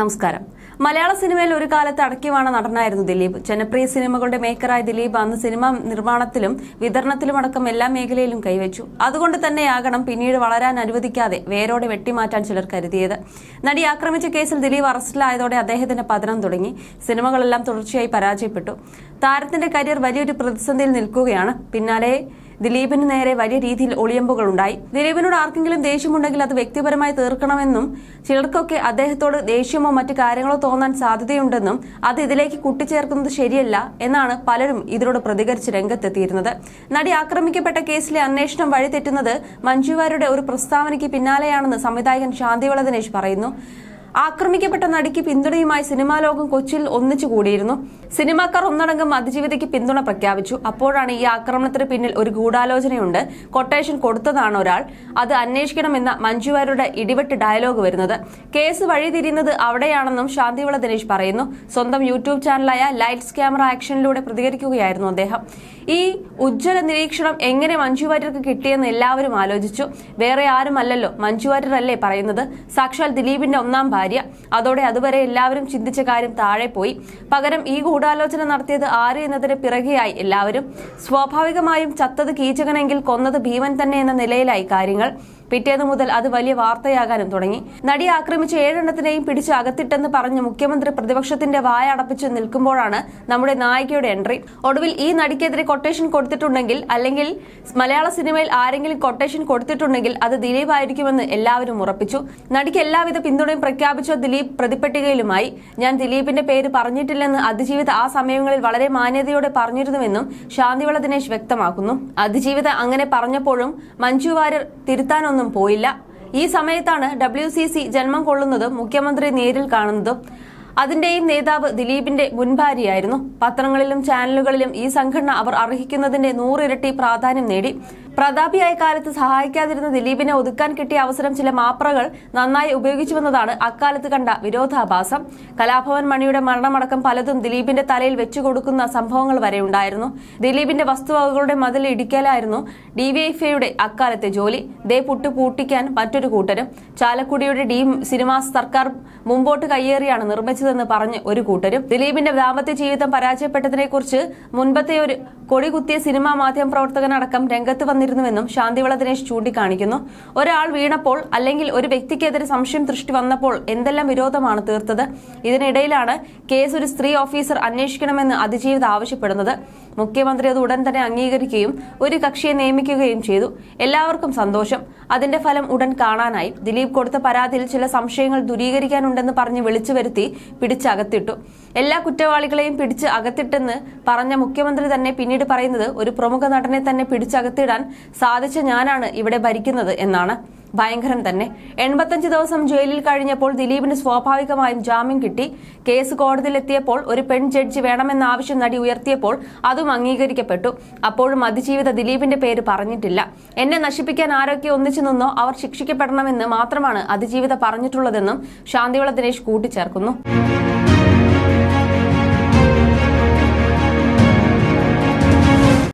നമസ്കാരം. മലയാള സിനിമയിൽ ഒരു കാലത്ത് അടക്കിവാണ നടനായിരുന്നു ദിലീപ്. ജനപ്രിയ സിനിമകളുടെ മേക്കറായ ദിലീപ് അന്ന് സിനിമ നിർമ്മാണത്തിലും വിതരണത്തിലും അടക്കം എല്ലാ മേഖലയിലും കൈവച്ചു. അതുകൊണ്ട് തന്നെയാകണം പിന്നീട് വളരാൻ അനുവദിക്കാതെ വേരോടെ വെട്ടിമാറ്റാൻ ചിലർ കരുതിയത്. നടി ആക്രമിച്ച കേസിൽ ദിലീപ് അറസ്റ്റിലായതോടെ അദ്ദേഹത്തിന്റെ പതനം തുടങ്ങി. സിനിമകളെല്ലാം തുടർച്ചയായി പരാജയപ്പെട്ടു. താരത്തിന്റെ കരിയർ വലിയൊരു പ്രതിസന്ധിയിൽ നിൽക്കുകയാണ്. പിന്നാലെ ദിലീപിന് നേരെ വലിയ രീതിയിൽ ഒളിയമ്പുകൾ ഉണ്ടായി. ദിലീപിനോട് ആർക്കെങ്കിലും ദേഷ്യമുണ്ടെങ്കിൽ അത് വ്യക്തിപരമായി തീർക്കണമെന്നും ചിലർക്കൊക്കെ അദ്ദേഹത്തോട് ദേഷ്യമോ മറ്റു കാര്യങ്ങളോ തോന്നാൻ സാധ്യതയുണ്ടെന്നും അത് ഇതിലേക്ക് കൂട്ടിച്ചേർക്കുന്നത് ശരിയല്ല എന്നാണ് പലരും ഇതിനോട് പ്രതികരിച്ച് രംഗത്തെത്തിയിരുന്നത്. നടി ആക്രമിക്കപ്പെട്ട കേസിലെ അന്വേഷണം വഴിതെറ്റുന്നത് മഞ്ജുവാരുടെ ഒരു പ്രസ്താവനയ്ക്ക് പിന്നാലെയാണെന്ന് സംവിധായകൻ ശാന്തിവള ദിനേശ് പറയുന്നു. ആക്രമിക്കപ്പെട്ട നടിക്ക് പിന്തുണയുമായി സിനിമാ ലോകം കൊച്ചിയിൽ ഒന്നിച്ചു കൂടിയിരുന്നു. സിനിമാക്കാർ ഒന്നടങ്കം അതിജീവിതയ്ക്ക് പിന്തുണ പ്രഖ്യാപിച്ചു. അപ്പോഴാണ് ഈ ആക്രമണത്തിന് പിന്നിൽ ഒരു ഗൂഢാലോചനയുണ്ട്. കൊട്ടേഷൻ കൊടുത്തതാണ് ഒരാൾ. അത് അന്വേഷിക്കണമെന്ന മഞ്ജുവാരുടെ ഇടിവെട്ട് ഡയലോഗ് വരുന്നത്. കേസ് വഴിതിരിയുന്നത് അവിടെയാണെന്നും ശാന്തിവിള ദിനേശ് പറയുന്നു. സ്വന്തം യൂട്യൂബ് ചാനലായ ലൈറ്റ്സ് ക്യാമറ ആക്ഷനിലൂടെ പ്രതികരിക്കുകയായിരുന്നു അദ്ദേഹം. ഈ ഉജ്ജ്വല നിരീക്ഷണം എങ്ങനെ മഞ്ജുവാര്യർക്ക് കിട്ടിയെന്ന് എല്ലാവരും ആലോചിച്ചു. വേറെ ആരുമല്ലല്ലോ മഞ്ജുവാര്യർ അല്ലേ പറയുന്നത്? സാക്ഷാൽ ദിലീപിന്റെ ഒന്നാം ഭാര്യ. അതോടെ അതുവരെ എല്ലാവരും ചിന്തിച്ച കാര്യം താഴെ പോയി. പകരം ഈ ഗൂഢാലോചന നടത്തിയത് ആര് എന്നതിന് പിറകെയായി എല്ലാവരും. സ്വാഭാവികമായും ചത്തത് കീചകനെങ്കിൽ കൊന്നത് ഭീമൻ തന്നെ എന്ന നിലയിലായി കാര്യങ്ങൾ. പിറ്റേന്ന് മുതൽ അത് വലിയ വാർത്തയാകാനും തുടങ്ങി. നടി ആക്രമിച്ച ഏഴെണ്ണത്തിനെയും പിടിച്ച് അകത്തിട്ടെന്ന് പറഞ്ഞ് മുഖ്യമന്ത്രി പ്രതിപക്ഷത്തിന്റെ വായ അടപ്പിച്ച് നിൽക്കുമ്പോഴാണ് നമ്മുടെ നായികയുടെ എൻട്രി. ഒടുവിൽ ഈ നടിക്കെതിരെ കൊട്ടേഷൻ കൊടുത്തിട്ടുണ്ടെങ്കിൽ അല്ലെങ്കിൽ മലയാള സിനിമയിൽ ആരെങ്കിലും കൊട്ടേഷൻ കൊടുത്തിട്ടുണ്ടെങ്കിൽ അത് ദിലീപ് ആയിരിക്കുമെന്ന് എല്ലാവരും ഉറപ്പിച്ചു. നടിക്ക് എല്ലാവിധ പിന്തുണയും പ്രഖ്യാപിച്ച ദിലീപ് പ്രതിപ്പട്ടികയിലുമായി. ഞാൻ ദിലീപിന്റെ പേര് പറഞ്ഞിട്ടില്ലെന്ന് അതിജീവിത ആ സമയങ്ങളിൽ വളരെ മാന്യതയോടെ പറഞ്ഞിരുന്നുവെന്നും ശാന്തിവള ദിനേശ് വ്യക്തമാക്കുന്നു. അതിജീവിത അങ്ങനെ പറഞ്ഞപ്പോഴും മഞ്ജു വാര്യർ തിരുത്താനൊന്നും പോയില്ല. ഈ സമയത്താണ് ഡബ്ല്യു സി സി ജന്മം കൊള്ളുന്നതും മുഖ്യമന്ത്രി നേരിൽ കാണുന്നതും. അതിന്റെയും നേതാവ് ദിലീപിന്റെ മുൻഭാര്യയായിരുന്നു. പത്രങ്ങളിലും ചാനലുകളിലും ഈ സംഘടന അവർ അർഹിക്കുന്നതിന്റെ നൂറിരട്ടി പ്രാധാന്യം നേടി. പ്രതാപിയായ കാലത്ത് സഹായിക്കാതിരുന്ന ദിലീപിനെ ഒതുക്കാൻ കിട്ടിയ അവസരം ചില മാപ്രകൾ നന്നായി ഉപയോഗിച്ചുവെന്നതാണ് അക്കാലത്ത് കണ്ട വിരോധാഭാസം. കലാഭവൻ മണിയുടെ മരണമടക്കം പലതും ദിലീപിന്റെ തലയിൽ വെച്ചുകൊടുക്കുന്ന സംഭവങ്ങൾ വരെ ഉണ്ടായിരുന്നു. ദിലീപിന്റെ വസ്തുവകകളുടെ മതിൽ ഇടിക്കലായിരുന്നു ഡിവൈഎഫ്ഐയുടെ അക്കാലത്തെ ജോലി. ദേ പുട്ട് പൂട്ടിക്കാൻ മറ്റൊരു കൂട്ടരും. ചാലക്കുടിയുടെ ഡി സിനിമാസ് സർക്കാർ മുമ്പോട്ട് കയ്യേറിയാണ് നിർമ്മിച്ചതെന്ന് പറഞ്ഞ് ഒരു കൂട്ടരും. ദിലീപിന്റെ ദാമ്പത്യ ജീവിതം പരാജയപ്പെട്ടതിനെക്കുറിച്ച് മുൻപത്തെ ഒരു കൊടികുത്തിയ സിനിമാ മാധ്യമ പ്രവർത്തകനടക്കം രംഗത്ത് വന്നിരുന്നുവെന്നും ശാന്തിവള ദിനേശ് ചൂണ്ടിക്കാണിക്കുന്നു. ഒരാൾ വീണപ്പോൾ അല്ലെങ്കിൽ ഒരു വ്യക്തിക്കെതിരെ സംശയം ദൃഷ്ടി വന്നപ്പോൾ എന്തെല്ലാം വിരോധമാണ് തീർത്തത്? ഇതിനിടയിലാണ് കേസ് ഒരു സ്ത്രീ ഓഫീസർ അന്വേഷിക്കണമെന്ന് അതിജീവിത ആവശ്യപ്പെടുന്നത്. മുഖ്യമന്ത്രി അത് ഉടൻ തന്നെ അംഗീകരിക്കുകയും ഒരു കക്ഷിയെ നിയമിക്കുകയും ചെയ്തു. എല്ലാവർക്കും സന്തോഷം. അതിന്റെ ഫലം ഉടൻ കാണാനായി. ദിലീപ് കൊടുത്ത പരാതിയിൽ ചില സംശയങ്ങൾ ദൂരീകരിക്കാനുണ്ടെന്ന് പറഞ്ഞ് വിളിച്ചു വരുത്തി പിടിച്ചകത്തിട്ടു എല്ലാ കുറ്റവാളികളെയും പിടിച്ച് അകത്തിട്ടെന്ന് പറഞ്ഞ മുഖ്യമന്ത്രി തന്നെ പിന്നീട് പറയുന്നത് ഒരു പ്രമുഖ നടനെ തന്നെ പിടിച്ചകത്തിടാൻ സാധിച്ച ഞാനാണ് ഇവിടെ ഭരിക്കുന്നത് എന്നാണ്. ഭയങ്കരം തന്നെ. എൺപത്തഞ്ച് ദിവസം ജയിലിൽ കഴിഞ്ഞപ്പോൾ ദിലീപിന് സ്വാഭാവികമായും ജാമ്യം കിട്ടി. കേസ് കോടതിയിലെത്തിയപ്പോൾ ഒരു പെൺ ജഡ്ജി വേണമെന്ന ആവശ്യം നടി ഉയർത്തിയപ്പോൾ അതും അംഗീകരിക്കപ്പെട്ടു. അപ്പോഴും അതിജീവിത ദിലീപിന്റെ പേര് പറഞ്ഞിട്ടില്ല. എന്നെ നശിപ്പിക്കാൻ ആരൊക്കെ ഒന്നിച്ചു നിന്നോ അവർ ശിക്ഷിക്കപ്പെടണമെന്ന് മാത്രമാണ് അതിജീവിത പറഞ്ഞിട്ടുള്ളതെന്നും ശാന്തിവിള ദിനേശ് കൂട്ടിച്ചേർക്കുന്നു.